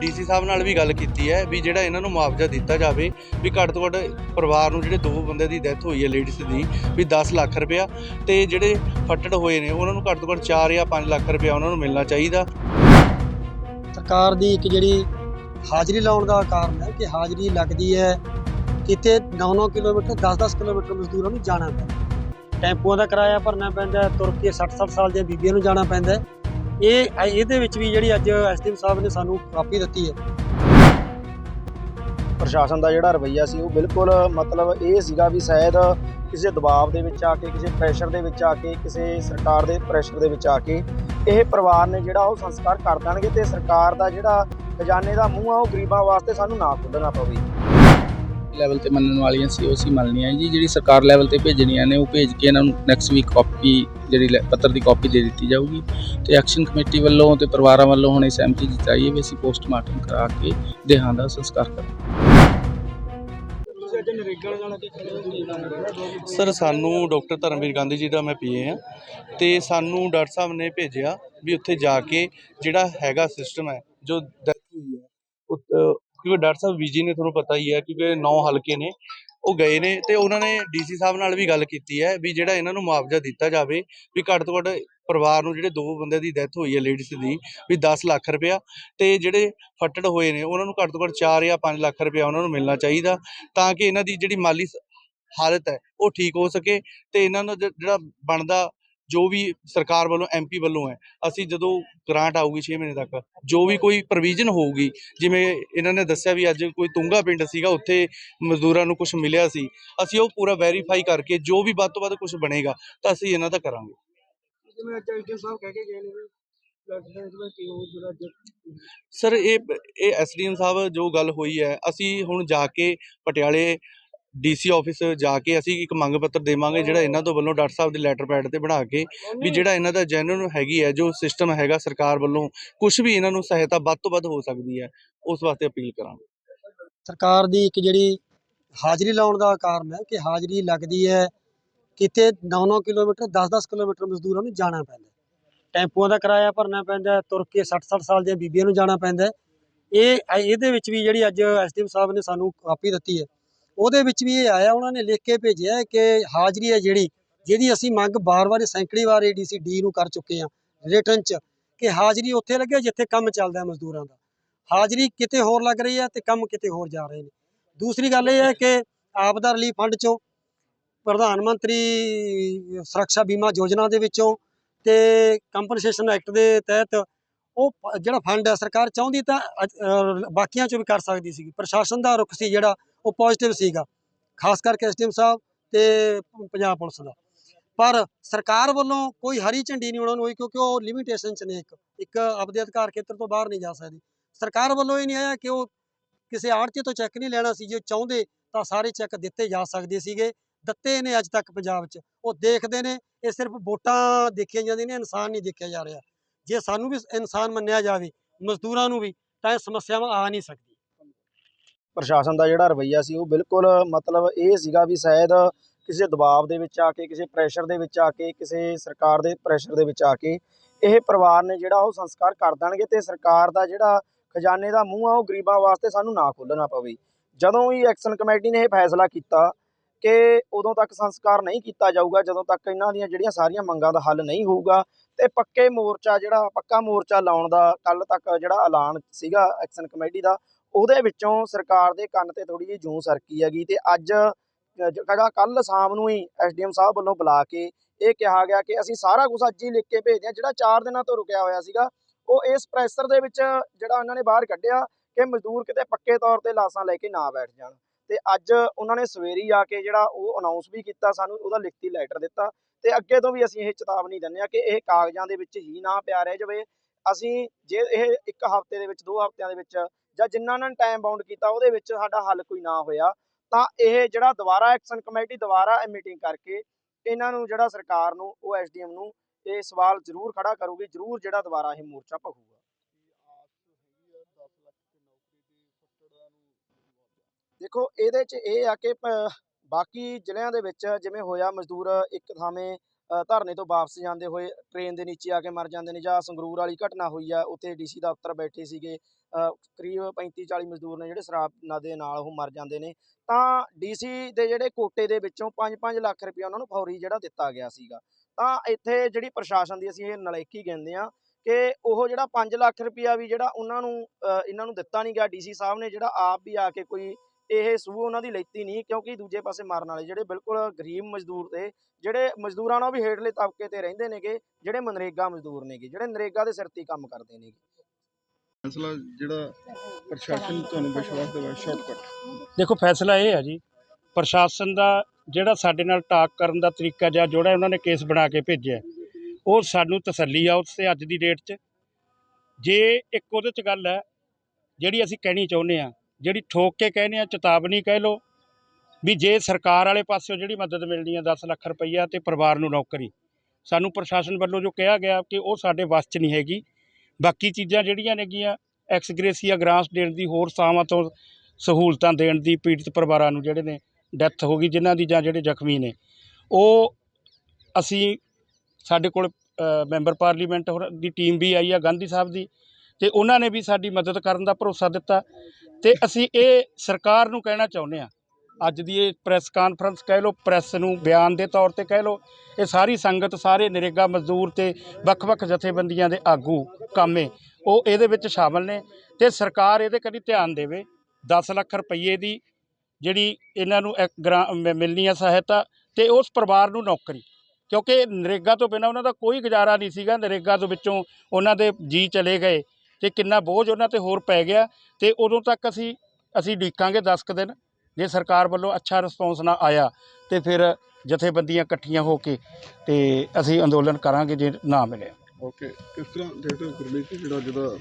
DC ਸਾਹਿਬ ਨਾਲ ਵੀ ਗੱਲ ਕੀਤੀ ਹੈ ਵੀ ਜਿਹੜਾ ਇਹਨਾਂ ਨੂੰ ਮੁਆਵਜ਼ਾ ਦਿੱਤਾ ਜਾਵੇ ਵੀ ਘੱਟ ਤੋਂ ਘੱਟ ਪਰਿਵਾਰ ਨੂੰ ਜਿਹੜੇ ਦੋ ਬੰਦੇ ਦੀ ਡੈਥ ਹੋਈ ਹੈ ਲੇਡੀਜ਼ ਦੀ, ਵੀ 10 ਲੱਖ ਰੁਪਇਆ ਤੇ ਜਿਹੜੇ ਫੱਟੜ ਹੋਏ ਨੇ ਉਹਨਾਂ ਨੂੰ ਘੱਟ ਤੋਂ ਘੱਟ 4 ਜਾਂ 5 ਲੱਖ ਰੁਪਇਆ ਉਹਨਾਂ ਨੂੰ ਮਿਲਣਾ ਚਾਹੀਦਾ। ਸਰਕਾਰ ਦੀ ਇੱਕ ਜਿਹੜੀ ਹਾਜ਼ਰੀ ਲਾਉਣ ਦਾ ਕਾਰਨ ਹੈ ਕਿ ਹਾਜ਼ਰੀ ਲੱਗਦੀ ਹੈ, ਕਿਤੇ 9-9 ਕਿਲੋਮੀਟਰ 10-10 ਕਿਲੋਮੀਟਰ ਮਜ਼ਦੂਰਾਂ ਨੂੰ ਜਾਣਾ ਪੈਂਦਾ। ਟੈਂਪੂਆਂ ਦਾ ਕਿਰਾਇਆ ਭਰਨਾ ਪੈਂਦਾ, ਤੁਰ ਕੇ 60-60 ਸਾਲ ਦੀਆਂ ਬੀਬੀਆਂ ਨੂੰ ਜਾਣਾ ਪੈਂਦਾ। ਇਹ ਇਹਦੇ ਵਿੱਚ ਵੀ ਜਿਹੜੀ ਅੱਜ ਐਸਡੀਐਮ ਸਾਹਿਬ ਨੇ ਸਾਨੂੰ ਕਾਪੀ ਦਿੱਤੀ ਹੈ। ਪ੍ਰਸ਼ਾਸਨ ਦਾ ਜਿਹੜਾ ਰਵੱਈਆ ਸੀ, ਉਹ ਬਿਲਕੁਲ ਮਤਲਬ ਇਹ ਸੀਗਾ ਵੀ ਸ਼ਾਇਦ ਕਿਸੇ ਦਬਾਅ ਦੇ ਵਿੱਚ ਆ ਕੇ, ਕਿਸੇ ਪ੍ਰੈਸ਼ਰ ਦੇ ਵਿੱਚ ਆ ਕੇ, ਕਿਸੇ ਸਰਕਾਰ ਦੇ ਪ੍ਰੈਸ਼ਰ ਦੇ ਵਿੱਚ ਆ ਕੇ ਇਹ ਪਰਿਵਾਰ ਨੇ ਜਿਹੜਾ ਉਹ ਸੰਸਕਾਰ ਕਰ ਦੇਣਗੇ ਤੇ ਸਰਕਾਰ ਦਾ ਜਿਹੜਾ ਖਜ਼ਾਨੇ ਦਾ ਮੂੰਹ ਆ, ਉਹ ਗਰੀਬਾਂ ਵਾਸਤੇ ਸਾਨੂੰ ਨਾ ਖੋਲ੍ਹਣਾ ਪਵੇ। ਲੈਵਲ ਤੇ ਮੰਨਣ ਵਾਲੀਆਂ ਸੀ ਉਹ ਸੀ ਮੰਨਣੀਆਂ ਜੀ। ਜਿਹੜੀ ਸਰਕਾਰ ਲੈਵਲ ਤੇ ਭੇਜਣੀਆਂ ਨੇ ਉਹ ਭੇਜ ਕੇ ਇਹਨਾਂ ਨੂੰ ਨੈਕਸਟ ਵੀਕ ਕਾਪੀ ਜਿਹੜੀ ਲੈ- ਪੱਤਰ ਦੀ ਕਾਪੀ ਦੇ ਦਿੱਤੀ ਜਾਊਗੀ। ਤੇ ਐਕਸ਼ਨ ਕਮੇਟੀ ਵੱਲੋਂ ਤੇ ਪਰਿਵਾਰਾਂ ਵੱਲੋਂ ਹੁਣ ਇਹ ਸਹਿਮਤੀ ਜਤਾਈ ਹੈ ਵੀ ਅਸੀਂ ਪੋਸਟਮਾਰਟਮ ਕਰਾ ਕੇ ਦੇਹਾਂ ਦਾ ਸੰਸਕਾਰ ਕਰਾਂਗੇ। ਸਰ ਸਾਨੂੰ ਡਾਕਟਰ ਧਰਮਵੀਰ ਗਾਂਧੀ ਜੀ ਦਾ ਮੈਂ ਪੀਏ ਆ ਤੇ ਸਾਨੂੰ ਡਾਕਟਰ ਸਾਹਿਬ ਨੇ ਭੇਜਿਆ ਵੀ ਉੱਥੇ ਜਾ ਕੇ ਜਿਹੜਾ ਹੈਗਾ ਸਿਸਟਮ ਹੈ ਜੋ ਡੈਥ ਹੋਈ ਹੈ ਉਹ, ਅਹ, ਕਿਉਂਕਿ ਡਾਕਟਰ ਸਾਹਿਬ ਵੀਜੀ ਨੇ ਤੁਹਾਨੂੰ ਪਤਾ ਹੀ ਹੈ ਕਿਉਂਕਿ ਨੌ ਹਲਕੇ ਨੇ, ਉਹ ਗਏ ਨੇ ਤੇ ਉਹਨਾਂ ਨੇ ਡੀਸੀ ਸਾਹਿਬ ਨਾਲ ਵੀ ਗੱਲ ਕੀਤੀ ਹੈ ਵੀ ਜਿਹੜਾ ਇਹਨਾਂ ਨੂੰ ਮੁਆਵਜ਼ਾ ਦਿੱਤਾ ਜਾਵੇ ਵੀ ਘੱਟ ਤੋਂ ਘੱਟ ਪਰਿਵਾਰ ਨੂੰ ਜਿਹੜੇ ਦੋ ਬੰਦੇ ਦੀ ਡੈਥ ਹੋਈ ਹੈ ਲੇਡੀਜ਼ ਦੀ ਵੀ 10 ਲੱਖ ਰੁਪਇਆ ਤੇ ਜਿਹੜੇ ਫੱਟੜ ਹੋਏ ਨੇ ਉਹਨਾਂ ਨੂੰ ਘੱਟ ਤੋਂ ਘੱਟ 4 ਜਾਂ 5 ਲੱਖ ਰੁਪਇਆ ਉਹਨਾਂ ਨੂੰ ਮਿਲਣਾ ਚਾਹੀਦਾ ਤਾਂ ਕਿ ਇਹਨਾਂ ਦੀ ਜਿਹੜੀ ਮਾਲੀ ਹਾਲਤ ਹੈ ਉਹ ਠੀਕ ਹੋ ਸਕੇ ਤੇ ਇਹਨਾਂ ਨੂੰ ਜ- ਜਿਹੜਾ ਬਣਦਾ ਜੋ ਵੀ ਸਰਕਾਰ ਵੱਲੋਂ ਐਮਪੀ ਵੱਲੋਂ ਹੈ ਅਸੀਂ ਜਦੋਂ ਗ੍ਰਾਂਟ ਆਊਗੀ 6 ਮਹੀਨੇ ਤੱਕ ਜੋ ਵੀ ਕੋਈ ਪ੍ਰੋਵੀਜ਼ਨ ਹੋਊਗੀ ਜਿਵੇਂ ਇਹਨਾਂ ਨੇ ਦੱਸਿਆ ਵੀ ਅੱਜ ਕੋਈ ਤੁੰਗਾ ਪਿੰਡ ਸੀਗਾ ਉੱਥੇ ਮਜ਼ਦੂਰਾਂ ਨੂੰ ਕੁਝ ਮਿਲਿਆ ਸੀ ਅਸੀਂ ਉਹ ਪੂਰਾ ਵੈਰੀਫਾਈ ਕਰਕੇ ਜੋ ਵੀ ਵੱਧ ਤੋਂ ਵੱਧ ਕੁਝ ਬਣੇਗਾ ਤਾਂ ਅਸੀਂ ਇਹਨਾਂ ਦਾ ਕਰਾਂਗੇ। ਜਿਵੇਂ ਅੱਜ ਐਸਡੀਐਮ ਸਾਹਿਬ ਕਹਿ ਕੇ ਗਏ ਨੇ ਸਰ ਇਹ ਇਹ ਐਸਡੀਐਮ ਸਾਹਿਬ ਜੋ ਗੱਲ ਹੋਈ ਹੈ ਅਸੀਂ ਹੁਣ ਜਾ ਕੇ ਪਟਿਆਲੇ ਡੀਸੀ ਆਫਿਸ ਜਾ ਕੇ ਅਸੀਂ ਇੱਕ ਮੰਗ ਪੱਤਰ ਦੇਵਾਂਗੇ ਜਿਹੜਾ ਇਹਨਾਂ ਤੋਂ ਵੱਲੋਂ ਡਾਕਟਰ ਸਾਹਿਬ ਦੇ ਲੈਟਰ ਪੈਡ ਤੇ ਬਣਾ ਕੇ ਵੀ ਜਿਹੜਾ ਇਹਨਾਂ ਦਾ ਜੈਨੂਨ ਹੈਗੀ ਹੈ, ਜੋ ਸਿਸਟਮ ਹੈਗਾ ਸਰਕਾਰ ਵੱਲੋਂ ਕੁਝ ਵੀ ਇਹਨਾਂ ਨੂੰ ਸਹਾਇਤਾ ਵੱਧ ਤੋਂ ਵੱਧ ਹੋ ਸਕਦੀ ਹੈ, ਉਸ ਵਾਸਤੇ ਅਪੀਲ ਕਰਾਂਗੇ ਸਰਕਾਰ ਦੀ ਇੱਕ ਜਿਹੜੀ ਹਾਜ਼ਰੀ ਲਾਉਣ ਦਾ ਕਾਰਨ ਹੈ ਕਿ ਹਾਜ਼ਰੀ ਲੱਗਦੀ ਹੈ, ਕਿਤੇ 9-9 ਕਿਲੋਮੀਟਰ 10-10 ਕਿਲੋਮੀਟਰ ਮਜ਼ਦੂਰਾਂ ਨੂੰ ਜਾਣਾ ਪੈਂਦਾ ਹੈ। ਟੈਂਪੂਆਂ ਦਾ ਕਿਰਾਇਆ ਭਰਨਾ ਪੈਂਦਾ ਤੁਰ ਕੇ 60-60 ਸਾਲ ਦੀਆਂ ਬੀਬੀਆਂ ਨੂੰ ਜਾਣਾ ਪੈਂਦਾ ਹੈ। ਇਹ ਇਹਦੇ ਵਿੱਚ ਵੀ ਜਿਹੜੀ ਅੱਜ ਐਸਡੀਐਮ ਸਾਹਿਬ ਨੇ ਸਾਨੂੰ ਕਾਪੀ ਦਿੱਤੀ ਹੈ ਉਹਦੇ ਵਿੱਚ ਵੀ ਇਹ ਆਇਆ, ਉਹਨਾਂ ਨੇ ਲਿਖ ਕੇ ਭੇਜਿਆ ਕਿ ਹਾਜ਼ਰੀ ਹੈ ਜਿਹੜੀ, ਜਿਹਦੀ ਅਸੀਂ ਮੰਗ ਬਾਰ-ਬਾਰ ਸੈਂਕੜੀ ਵਾਰ ਏਡੀਸੀ ਡੀ ਨੂੰ ਕਰ ਚੁੱਕੇ ਹਾਂ, ਰਿਟਰਨ 'ਚ, ਕਿ ਹਾਜ਼ਰੀ ਉੱਥੇ ਲੱਗੇ ਜਿੱਥੇ ਕੰਮ ਚੱਲਦਾ ਹੈ ਮਜ਼ਦੂਰਾਂ ਦਾ। ਹਾਜ਼ਰੀ ਕਿਤੇ ਹੋਰ ਲੱਗ ਰਹੀ ਹੈ ਤੇ ਕੰਮ ਕਿਤੇ ਹੋਰ ਜਾ ਰਹੇ ਨੇ। ਦੂਸਰੀ ਗੱਲ ਇਹ ਹੈ ਕਿ ਆਪਦਾ ਰਿਲੀਫ ਫੰਡ ਚੋਂ, ਪ੍ਰਧਾਨ ਮੰਤਰੀ ਸੁਰੱਖਿਆ ਬੀਮਾ ਯੋਜਨਾ ਦੇ ਵਿੱਚੋਂ ਤੇ ਕੰਪਨਸੇਸ਼ਨ ਐਕਟ ਦੇ ਤਹਿਤ ਉਹ ਜਿਹੜਾ ਫੰਡ ਹੈ ਸਰਕਾਰ ਚਾਹੁੰਦੀ ਤਾਂ ਬਾਕੀਆਂ ਚੋਂ ਵੀ ਕਰ ਸਕਦੀ ਸੀ ਪ੍ਰਸ਼ਾਸਨ ਦਾ ਰੁਖ ਸੀ ਜਿਹੜਾ ਉਹ ਪੋਜ਼ਿਟਿਵ ਸੀਗਾ। ਖਾਸ ਕਰਕੇ ਐਸਡੀਐਮ ਸਾਹਿਬ ਤੇ ਪੰਜਾਬ ਪੁਲਿਸ ਦਾ। ਪਰ ਸਰਕਾਰ ਵੱਲੋਂ ਕੋਈ ਹਰੀ ਝੰਡੀ ਨਹੀਂ ਉਹਨਾਂ ਨੂੰ ਹੋਈ ਕਿਉਂਕਿ ਉਹ ਲਿਮਿਟੇਸ਼ਨ ਚ ਨੇ ਇੱਕ। ਇੱਕ ਆਪਦੇ ਅਧਿਕਾਰ ਖੇਤਰ ਤੋਂ ਬਾਹਰ ਨਹੀਂ ਜਾ ਸਕਦੀ। ਸਰਕਾਰ ਵੱਲੋਂ ਇਹ ਨਹੀਂ ਆਇਆ ਕਿ ਉਹ ਕਿਸੇ ਆੜਤੀ ਤੋਂ ਚੈੱਕ ਨਹੀਂ ਲੈਣਾ ਸੀ। ਜੇ ਚਾਹੁੰਦੇ ਤਾਂ ਸਾਰੇ ਚੈੱਕ ਦਿੱਤੇ ਜਾ ਸਕਦੇ ਸੀਗੇ। ਦਿੱਤੇ ਨੇ ਅੱਜ ਤੱਕ ਪੰਜਾਬ 'ਚ। ਉਹ ਦੇਖਦੇ ਨੇ। ਇਹ ਸਿਰਫ ਵੋਟਾਂ ਦੇਖੀਆਂ ਜਾਂਦੀਆਂ ਨੇ, ਇਨਸਾਨ ਨਹੀਂ ਦੇਖਿਆ ਜਾ ਰਿਹਾ। ਜੇ ਸਾਨੂੰ ਵੀ ਇਨਸਾਨ ਮੰਨਿਆ ਜਾਵੇ, ਮਜ਼ਦੂਰਾਂ ਨੂੰ ਵੀ, ਤਾਂ ਇਹ ਸਮੱਸਿਆਵਾਂ ਆ ਨਹੀਂ ਸਕਦੀ ਪ੍ਰਸ਼ਾਸਨ ਦਾ ਜਿਹੜਾ ਰਵੱਈਆ ਸੀ, ਉਹ ਬਿਲਕੁਲ ਮਤਲਬ ਇਹ ਸੀਗਾ ਵੀ ਸ਼ਾਇਦ ਕਿਸੇ ਦਬਾਅ ਦੇ ਵਿੱਚ ਆ ਕੇ, ਕਿਸੇ ਪ੍ਰੈਸ਼ਰ ਦੇ ਵਿੱਚ ਆ ਕੇ, ਕਿਸੇ ਸਰਕਾਰ ਦੇ ਪ੍ਰੈਸ਼ਰ ਦੇ ਵਿੱਚ ਆ ਕੇ ਇਹ ਪਰਿਵਾਰ ਨੇ ਜਿਹੜਾ ਉਹ ਸੰਸਕਾਰ ਕਰ ਦੇਣਗੇ ਤੇ ਸਰਕਾਰ ਦਾ ਜਿਹੜਾ ਖਜ਼ਾਨੇ ਦਾ ਮੂੰਹ ਆ, ਉਹ ਗਰੀਬਾਂ ਵਾਸਤੇ ਸਾਨੂੰ ਨਾ ਖੋਲ੍ਹਣਾ ਪਵੇ। ਜਦੋਂ ਹੀ ਐਕਸ਼ਨ ਕਮੇਟੀ ਨੇ ਇਹ ਫੈਸਲਾ ਕੀਤਾ ਕਿ ਉਦੋਂ ਤੱਕ ਸੰਸਕਾਰ ਨਹੀਂ ਕੀਤਾ ਜਾਊਗਾ, ਜਦੋਂ ਤੱਕ ਇਹਨਾਂ ਦੀਆਂ ਜਿਹੜੀਆਂ ਸਾਰੀਆਂ ਮੰਗਾਂ ਦਾ ਹੱਲ ਨਹੀਂ ਹੋਊਗਾ ਤੇ ਪੱਕੇ ਮੋਰਚਾ ਜਿਹੜਾ, ਪੱਕਾ ਮੋਰਚਾ ਲਾਉਣ ਦਾ ਕੱਲ ਤੱਕ ਜਿਹੜਾ ਐਲਾਨ ਸੀਗਾ ਐਕਸ਼ਨ ਕਮੇਟੀ ਦਾ ਉਹਦੇ ਵਿੱਚੋਂ ਸਰਕਾਰ ਦੇ ਕੰਨ ਤੇ ਥੋੜੀ ਜਿਹੀ ਜੂੰ ਸਰਕੀ ਹੈਗੀ ਤੇ ਅੱਜ ਅ, ਜਿਹੜਾ ਕੱਲ ਸ਼ਾਮ ਨੂੰ ਹੀ ਐਸਡੀਐਮ ਸਾਹਿਬ ਵੱਲੋਂ ਬੁਲਾ ਕੇ ਇਹ ਕਿਹਾ ਗਿਆ ਕਿ ਅਸੀਂ ਸਾਰਾ ਕੁਝ ਅੱਜ ਹੀ ਲਿਖ ਕੇ ਭੇਜਦੇ ਹਾਂ। ਜਿਹੜਾ 4 ਦਿਨਾਂ ਤੋਂ ਰੁਕਿਆ ਹੋਇਆ ਸੀਗਾ ਉਹ ਇਸ ਪ੍ਰੈਸ਼ਰ ਦੇ ਵਿੱਚ ਜਿਹੜਾ ਉਹਨਾਂ ਨੇ ਬਾਹਰ ਕੱਢਿਆ ਕਿ ਮਜ਼ਦੂਰ ਕਿਤੇ ਪੱਕੇ ਤੌਰ ਤੇ ਲਾਸਾਂ ਲੈ ਕੇ ਨਾ ਬੈਠ ਜਾਣ। ਤੇ ਅੱਜ ਉਹਨਾਂ ਨੇ ਸਵੇਰੀ ਆ ਕੇ ਜਿਹੜਾ ਉਹ ਅਨਾਉਂਸ ਵੀ ਕੀਤਾ ਸਾਨੂੰ ਉਹਦਾ ਲਿਖਤੀ ਲੈਟਰ ਦਿੱਤਾ। ਤੇ ਅੱਗੇ ਤੋਂ ਵੀ ਅਸੀਂ ਇਹ ਚੇਤਾਵਨੀ ਦਿੰਦੇ ਹਾਂ ਕਿ ਇਹ ਕਾਗਜ਼ਾਂ ਦੇ ਵਿੱਚ ਹੀ ਨਾ ਪਿਆ ਰਹਿ ਜਾਵੇ। ਅਸੀਂ ਜੇ ਇਹ ਇੱਕ ਹਫ਼ਤੇ ਦੇ ਵਿੱਚ ਦੋ ਹਫ਼ਤਿਆਂ ਦੇ ਵਿੱਚ ਜਾਂ ਜਿੰਨਾ ਉਹਨਾਂ ਨੇ ਟਾਈਮ ਬਾਉਂਡ ਕੀਤਾ ਉਹਦੇ ਵਿੱਚ ਸਾਡਾ ਹੱਲ ਕੋਈ ਨਾ ਹੋਇਆ, ਤਾਂ ਇਹ ਜਿਹੜਾ ਦੁਬਾਰਾ ਐਕਸ਼ਨ ਕਮੇਟੀ ਦੁਬਾਰਾ ਮੀਟਿੰਗ ਕਰਕੇ ਇਹਨਾਂ ਨੂੰ ਜਿਹੜਾ ਸਰਕਾਰ ਨੂੰ, ਉਹ ਐਸਡੀਐਮ ਨੂੰ ਇਹ ਸਵਾਲ ਜ਼ਰੂਰ ਖੜਾ ਕਰੂਗੀ, ਜ਼ਰੂਰ ਜਿਹੜਾ ਦੁਬਾਰਾ ਇਹ ਮੋਰਚਾ ਭਖੂਗਾ। ਦੇਖੋ, ਇਹਦੇ ਚ ਇਹ ਆ ਕਿ ਬਾਕੀ ਜ਼ਿਲ੍ਹਿਆਂ ਦੇ ਵਿੱਚ ਜਿਵੇਂ ਹੋਇਆ ਮਜ਼ਦੂਰ ਇੱਕ ਥਾਵੇਂ ਧਰਨੇ ਤੋਂ ਵਾਪਸ ਜਾਂਦੇ ਹੋਏ ਟ੍ਰੇਨ ਦੇ ਨੀਚੇ ਆ ਕੇ ਮਰ ਜਾਂਦੇ ਨੇ ਜਾਂ ਸੰਗਰੂਰ ਵਾਲੀ ਘਟਨਾ ਹੋਈ ਆ, ਉੱਥੇ ਡੀਸੀ ਦਫ਼ਤਰ ਬੈਠੇ ਸੀਗੇ। ਕਰੀਬ 35 40 ਮਜ਼ਦੂਰ ਨੇ ਜਿਹੜੇ ਸ਼ਰਾਬ ਨਾ ਦੇ ਨਾਲ ਉਹ ਮਰ ਜਾਂਦੇ ਨੇ। ਤਾਂ ਡੀਸੀ ਦੇ ਜਿਹੜੇ ਕੋਟੇ ਦੇ ਵਿੱਚੋਂ 5-5 ਲੱਖ ਰੁਪਇਆ ਉਹਨਾਂ ਨੂੰ ਫੌਰੀ ਜਿਹੜਾ ਦਿੱਤਾ ਗਿਆ ਸੀਗਾ। ਤਾਂ ਇੱਥੇ ਜਿਹੜੀ ਪ੍ਰਸ਼ਾਸਨ ਦੀ ਅਸੀਂ ਇਹ ਨਲਾਇਕੀ ਕਹਿੰਦੇ ਆ ਕਿ ਉਹ ਜਿਹੜਾ 5 ਲੱਖ ਰੁਪਇਆ ਵੀ ਜਿਹੜਾ ਉਹਨਾਂ ਨੂੰ ਇਹਨਾਂ ਨੂੰ ਦਿੱਤਾ ਨਹੀਂ ਗਿਆ, ਡੀਸੀ ਸਾਹਿਬ ਨੇ ਜਿਹੜਾ ਆਪ ਵੀ ਆ ਕੇ ਕੋਈ ਇਹ ਸੂਹ ਉਹਨਾਂ ਦੀ ਲੈਤੀ ਨਹੀਂ ਕਿਉਂਕਿ ਦੂਜੇ ਪਾਸੇ ਮਰਨ ਵਾਲੇ ਜਿਹੜੇ ਬਿਲਕੁਲ ਗਰੀਬ ਮਜ਼ਦੂਰ ਤੇ ਜਿਹੜੇ ਮਜ਼ਦੂਰਾਂ ਨਾਲੋਂ ਵੀ ਹੇਠਲੇ ਤਬਕੇ ਤੇ ਰਹਿੰਦੇ ਨੇਗੇ ਜਿਹੜੇ ਮਨਰੇਗਾ ਮਜ਼ਦੂਰ ਨੇਗੇ ਜਿਹੜੇ ਨਰੇਗਾ ਦੇ ਸਿਰ ਤੇ ਕੰਮ ਕਰਦੇ ਨੇਗੇ। ਫੈਸਲਾ ਜਿਹੜਾ ਪ੍ਰਸ਼ਾਸਨ ਤੁਹਾਨੂੰ ਵਿਸ਼ਵਾਸ ਦਿਵਾਇਆ ਸ਼ਾਰਟਕਟ। ਦੇਖੋ ਫੈਸਲਾ ਇਹ ਹੈ ਜੀ ਪ੍ਰਸ਼ਾਸਨ ਦਾ ਜਿਹੜਾ ਸਾਡੇ ਨਾਲ ਟਾਕ ਕਰਨ ਦਾ ਤਰੀਕਾ ਜਾਂ ਜਿਹੜਾ ਉਹਨਾਂ ਨੇ ਕੇਸ ਬਣਾ ਕੇ ਭੇਜਿਆ ਉਹ ਸਾਨੂੰ ਤਸੱਲੀ ਆ ਉਸ ਤੇ ਅੱਜ ਦੀ ਡੇਟ 'ਚ। ਜੇ ਇੱਕ ਉਹਦੇ 'ਚ ਗੱਲ ਹੈ ਜਿਹੜੀ ਅਸੀਂ ਕਹਿਣੀ ਚਾਹੁੰਦੇ ਆ ਜਿਹੜੀ ਠੋਕ ਕੇ ਕਹਿੰਦੇ ਆ, ਚੇਤਾਵਨੀ ਕਹਿ ਲਓ, ਵੀ ਜੇ ਸਰਕਾਰ ਵਾਲੇ ਪਾਸਿਓਂ ਜਿਹੜੀ ਮਦਦ ਮਿਲਣੀ ਆ 10 ਲੱਖ ਰੁਪਈਆ ਤੇ ਪਰਿਵਾਰ ਨੂੰ ਨੌਕਰੀ, ਸਾਨੂੰ ਪ੍ਰਸ਼ਾਸਨ ਵੱਲੋਂ ਜੋ ਕਿਹਾ ਗਿਆ ਕਿ ਉਹ ਸਾਡੇ ਵੱਸ 'ਚ ਨਹੀਂ ਹੈਗੀ। ਬਾਕੀ ਚੀਜ਼ਾਂ ਜਿਹੜੀਆਂ ਨੇਗੀਆਂ ਐਕਸਗ੍ਰੇਸੀਆ ਗ੍ਰਾਂਟਸ ਦੇਣ ਦੀ, ਹੋਰ ਥਾਵਾਂ ਤੋਂ ਸਹੂਲਤਾਂ ਦੇਣ ਦੀ, ਪੀੜਤ ਪਰਿਵਾਰਾਂ ਨੂੰ ਜਿਹੜੇ ਨੇ ਡੈਥ ਹੋ ਗਈ, ਜਿਨ੍ਹਾਂ ਦੀ ਜਾਂ ਜਿਹੜੇ ਜ਼ਖਮੀ ਨੇ, ਉਹ ਅਸੀਂ ਸਾਡੇ ਕੋਲ ਮੈਂਬਰ ਪਾਰਲੀਮੈਂਟ ਹੋਰ ਦੀ ਟੀਮ ਵੀ ਆਈ ਆ, ਗਾਂਧੀ ਸਾਹਿਬ ਦੀ, ਤੇ ਉਹਨਾਂ ਨੇ ਵੀ ਸਾਡੀ ਮਦਦ ਕਰਨ ਦਾ ਭਰੋਸਾ ਦਿੱਤਾ। ਤੇ ਅਸੀਂ ਇਹ ਸਰਕਾਰ ਨੂੰ ਕਹਿਣਾ ਚਾਹੁੰਦੇ ਆ ਅੱਜ ਦੀ ਇਹ ਪ੍ਰੈਸ ਕਾਨਫਰੰਸ ਕਹਿ ਲਓ ਪ੍ਰੈਸ ਨੂੰ ਬਿਆਨ ਦੇ ਤੌਰ ਤੇ ਕਹਿ ਲਓ, ਇਹ ਸਾਰੀ ਸੰਗਤ, ਸਾਰੇ ਨਰੇਗਾ ਮਜ਼ਦੂਰ ਤੇ ਵੱਖ-ਵੱਖ ਜਥੇਬੰਦੀਆਂ ਦੇ ਆਗੂ ਕਾਮੇ, ਉਹ ਇਹਦੇ ਵਿੱਚ ਸ਼ਾਮਲ ਨੇ ਤੇ ਸਰਕਾਰ ਇਹਦੇ ਕਦੀ ਧਿਆਨ ਦੇਵੇ 10 ਲੱਖ ਰੁਪਏ ਦੀ ਜਿਹੜੀ ਇਹਨਾਂ ਨੂੰ ਇੱਕ ਗ੍ਰਾਂ- ਮ- ਮਿਲਣੀ ਆ ਸਹਾਇਤਾ ਤੇ ਉਸ ਪਰਿਵਾਰ ਨੂੰ ਨੌਕਰੀ, ਕਿਉਂਕਿ ਨਰੇਗਾ ਤੋਂ ਬਿਨਾਂ ਉਹਨਾਂ ਦਾ ਕੋਈ ਗੁਜ਼ਾਰਾ ਨਹੀਂ ਸੀਗਾ, ਨਰੇਗਾ ਤੋਂ ਵਿੱਚੋਂ ਉਹਨਾਂ ਦੇ ਜੀ ਚਲੇ ਗਏ ਤੇ ਕਿੰਨਾ ਬੋਝ ਉਹਨਾਂ ਤੇ ਹੋਰ ਪੈ ਗਿਆ ਤੇ ਉਦੋਂ ਤੱਕ ਅਸੀਂ ਅਸੀਂ ਡੀਕਾਂਗੇ 10 ਕੁ ਦਿਨ, ਜੇ ਸਰਕਾਰ ਵੱਲੋਂ ਅੱਛਾ ਰਿਸਪੌਂਸ ਨਾ ਆਇਆ ਤੇ ਫਿਰ ਜਥੇਬੰਦੀਆਂ ਇਕੱਠੀਆਂ ਹੋ ਕੇ ਤੇ ਅਸੀਂ ਅੰਦੋਲਨ ਕਰਾਂਗੇ ਜੇ ਨਾ ਮਿਲਿਆ। ਓਕੇ ਕਿਸ ਤਰ੍ਹਾਂ ਦੇਖਦੇ ਗੁਰਮੀਤ ਜੀ ਜਿਹੜਾ ਜਿਹਦਾ